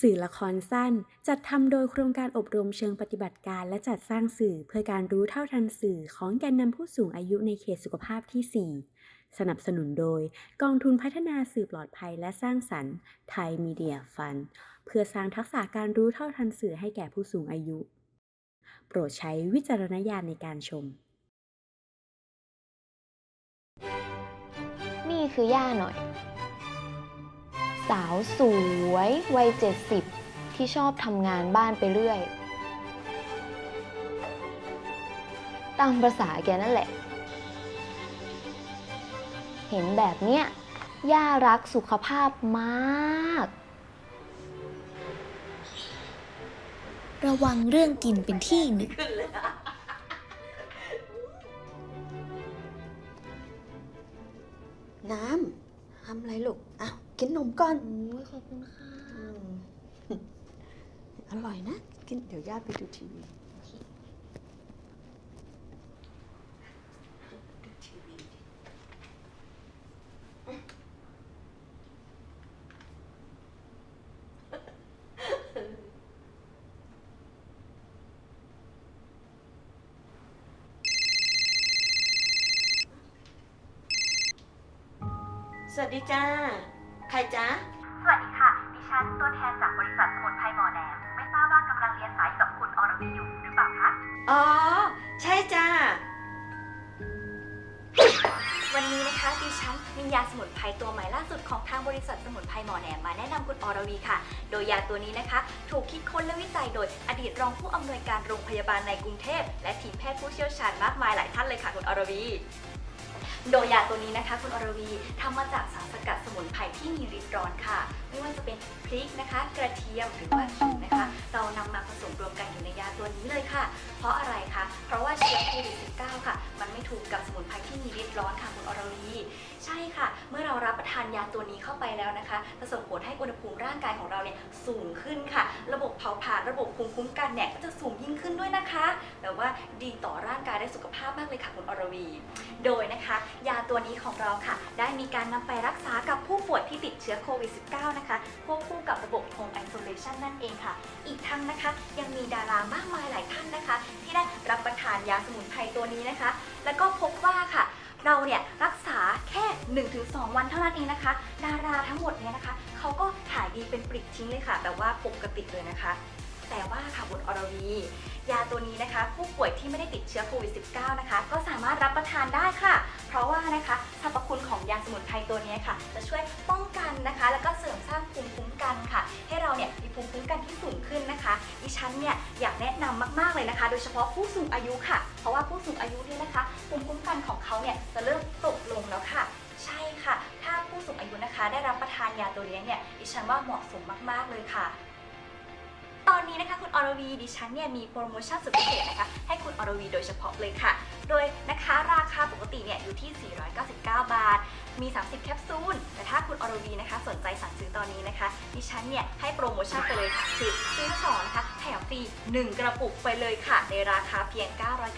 สื่อละครสั้น จัดทำโดยโครงการอบรมเชิงปฏิบัติการ และจัดสร้างสื่อเพื่อการรู้เท่าทันสื่อของแกนนำผู้สูงอายุในเขตสุขภาพที่ 4 สนับสนุนโดย กองทุนพัฒนาสื่อปลอดภัยและสร้างสรรค์ไทยมีเดียฟัน เพื่อสร้างทักษะการรู้เท่าทันสื่อให้แก่ผู้สูงอายุ โปรดใช้วิจารณญาณในการชม นี่คือย่าหน่อย สาวสวยวัยเจ็ดสิบที่ชอบทำงานบ้านไปเรื่อย ตามภาษาแกนั่นแหละ เห็นแบบเนี้ยย่ารักสุขภาพมาก ระวังเรื่องกินเป็นที่หนึ่ง น้ำทำอะไรลูกอ้าว กินนมก่อนขอบคุณค่ะอืมอร่อยนะ กินเดี๋ยวย่าไปดูทีวีดูทีวีสวัสดีจ้า ใครจ๊ะ สวัสดีค่ะ ดิฉันตัวแทนจากบริษัทสมุนไพรหมอแหนม ไม่ทราบว่ากำลังเรียนสายกับคุณอรวีอยู่หรือเปล่าคะ อ๋อ ใช่จ้า วันนี้นะคะดิฉันมียาสมุนไพรตัวใหม่ล่าสุดของทางบริษัทสมุนไพรหมอแหนมมาแนะนำคุณอรวีค่ะ โดยยาตัวนี้นะคะ ถูกคิดค้นและวิจัยโดยอดีตรองผู้อำนวยการโรงพยาบาลในกรุงเทพ และทีมแพทย์ผู้เชี่ยวชาญมากมายหลายท่านเลยค่ะคุณอรวี โดยยาตัวนี้นะคะ คุณอรวีทำมาจากสารสกัดสมุนไพรที่มีฤทธิ์ร้อนค่ะ ไม่ว่าจะเป็นพริกนะคะ กระเทียมหรือว่าขิงนะคะ เรานำมาผสมรวมกันอยู่ในยาตัวนี้เลยค่ะ เพราะอะไรคะ เพราะว่าเชื้อโควิดานยาตัวนี้เข้าไปแล้วนะคะจะส่งผลให้อุณหภูมิร่างกายของเราเนี่ยสูงขึ้นค่ะ ระบบเผาผลาญระบบภูมิคุ้มกันเนี่ยก็จะสูงยิ่งขึ้นด้วยนะคะแต่ว่าดีต่อร่างกายและสุขภาพมากเลยค่ะคุณอรวี โดยนะคะ ยาตัวนี้ของเราค่ะ ได้มีการนำไปรักษากับผู้ป่วยที่ติดเชื้อโควิด -19 นะคะควบคู่กับระบบ Home Isolation นั่นเองค่ะ อีกทั้งนะคะ ยังมีดารามากมายหลายท่านนะคะ ที่ได้รับประทานยาสมุนไพรตัวนี้นะคะ แล้วก็พบว่าค่ะ เราเนี่ยรักษาแค่ 1-2 วันเท่านั้นเองนะคะ ดาราทั้งหมดเนี่ยนะคะเขาก็หายดีเป็นปลิดทิ้งเลยค่ะ แต่ว่าปกติเลยนะคะ แต่ว่าค่ะบุญอรวี ยาตัวนี้นะคะ ผู้ป่วยที่ไม่ได้ติดเชื้อโควิด -19 นะคะ ก็สามารถรับประทานได้ค่ะ เพราะว่านะคะสรรพคุณของยาสมุนไพรตัวนี้ค่ะ จะช่วยป้องกันนะคะ แล้วก็เสริมสร้างภูมิคุ้มกันค่ะ ให้เราเนี่ยมีภูมิคุ้มกัน ดิฉันเนี่ยอยากแนะนำมากๆเลยนะคะ โดยเฉพาะผู้สูงอายุค่ะ เพราะว่าผู้สูงอายุเนี่ยนะคะภูมิคุ้มกันของเขาเนี่ยจะเริ่มตกลงแล้วค่ะ ใช่ค่ะ ถ้าผู้สูงอายุนะคะ ได้รับประทานยาตัวนี้เนี่ยดิฉันว่าเหมาะสมมากๆเลยค่ะตอนนี้นะคะคุณอรวีดิฉันเนี่ยมีโปรโมชั่นสุดพิเศษนะคะให้คุณอรวีโดยเฉพาะเลยค่ะ โดยนะคะราคาปกติเนี่ยอยู่ที่ 499 บาท มี 30 แคปซูล แต่ถ้าคุณอรวีนะคะ สนใจสั่งซื้อตอนนี้นะคะ ดิฉันเนี่ยให้โปรโมชั่นไปเลยค่ะ คือซื้อสองนะคะ แถมฟรี 1 กระปุกไปเลยค่ะ ในราคาเพียง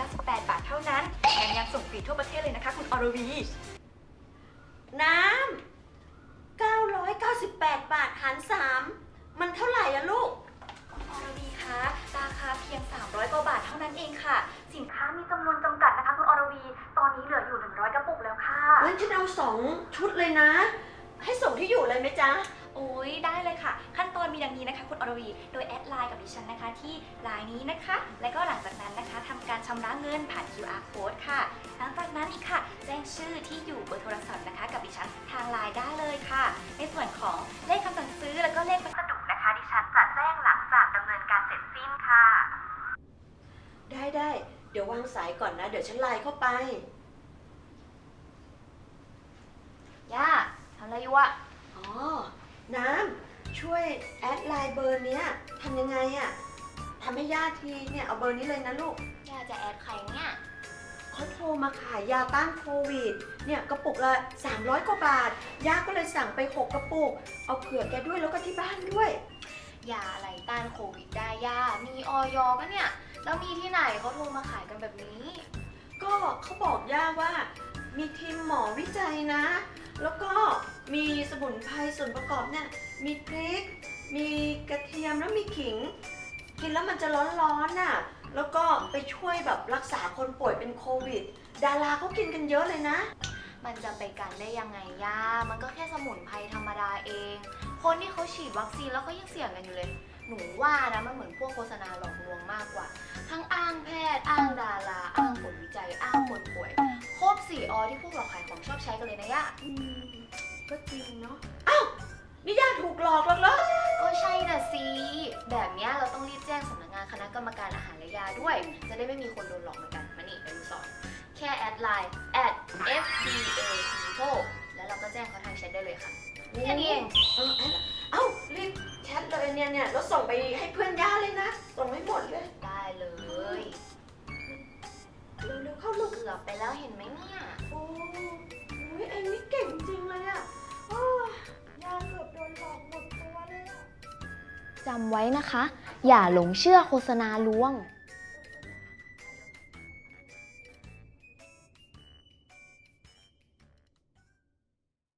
998 บาทเท่านั้น แถมยังส่งฟรีทั่วประเทศเลยนะคะ คุณอรวี น้ำ 998 บาทหาร 3 มันเท่าไหร่อะลูกคุณอรวีคะ ราคาเพียง 300 กว่าบาทเท่านั้นเองค่ะ ฉันเอาสองชุดเลยนะ ให้ส่งที่อยู่เลยไหมจ๊ะ โอ้ยได้เลยค่ะ ขั้นตอนมีดังนี้นะคะ คุณอรวี โดยแอดไลน์กับดิฉันนะคะ ที่ไลน์นี้นะคะ และก็หลังจากนั้นนะคะทำการชำระเงินผ่าน QR code ค่ะ หลังจากนั้นอีกค่ะ แจ้งชื่อที่อยู่เบอร์โทรศัพท์นะคะ กับดิฉันทางไลน์ได้เลยค่ะ ในส่วนของเลขคำสั่งซื้อแล้วก็เลขพัสดุนะคะ ดิฉันจะแจ้งหลังจากดำเนินการเสร็จสิ้นค่ะ ได้ได้ เดี๋ยววางสายก่อนนะ เดี๋ยวฉันไลน์เข้าไป ย่าทำ อะไรอยู่อะอ๋อ น้ำช่วยแอดไลน์เบอร์เนี้ยทำยังไงอะทำให้ญาติทีเนี่ยเอาเบอร์นี้เลยนะลูกย่าจะแอดใครเนี่ยเขาโทรมาขายยาต้านโควิด เนี่ยกระปุกละ 300 กว่าบาท ย่าก็เลยสั่งไป 6 กระปุก เอาเผื่อแกด้วยแล้วก็ที่บ้านด้วย ยาอะไรต้านโควิดได้ย่า มีออยปะเนี่ย แล้วมีที่ไหนเขาโทรมาขายกันแบบนี้ ก็เขาบอกย่าว่า มีทีมหมอวิจัยนะ แล้วก็มีสมุนไพรส่วนประกอบเนี่ย มีพริก มีกระเทียมแล้วมีขิง กินแล้วมันจะร้อนๆน่ะ แล้วก็ไปช่วยแบบรักษาคนป่วยเป็นโควิด ดาราเขากินกันเยอะเลยนะ มันจะไปกันได้ยังไงย่า มันก็แค่สมุนไพรธรรมดาเอง คนที่เขาฉีดวัคซีนแล้วก็ยังเสี่ยงกันอยู่เลย หนูว่านะมันเหมือนพวกโฆษณาหลอกลวงมากกว่า ทั้งอ้างแพทย์ อ้างดารา อ้างผลวิจัย อ้างคนป่วย ครบสี่อที่พวกเราขายของชอบใช้กันเลยนะย่าอืมก็จริงเนาะ อ้าวนี่ย่าถูกหลอกแล้วเหรอก็ใช่น่ะสิ แบบเนี้ยเราต้องรีบแจ้งสำนักงานคณะกรรมการอาหารและยาด้วย จะได้ไม่มีคนโดนหลอกเหมือนกัน มานี่ไปดูสอน แค่แอดไลน์ at fda people แล้วเราก็แจ้งเขาทางแชทได้เลยค่ะ แค่นี้เอง เออเอ้ารีบแชทเลยเนี่ยเนี่ยแล้วส่งไปให้เพื่อนย่าเลยนะ ส่งให้หมดเลย ได้เลยเร็วๆเข้าลูกเกือบไปแล้วเห็นไหมเนี่ย โอ้ยเอ็งนี่เก่งจริงเลยอะโอ้ยย่าเกือบโดนหลอกหมดตัวเลยอะ จำไว้นะคะ อย่าหลงเชื่อโฆษณาลวงอ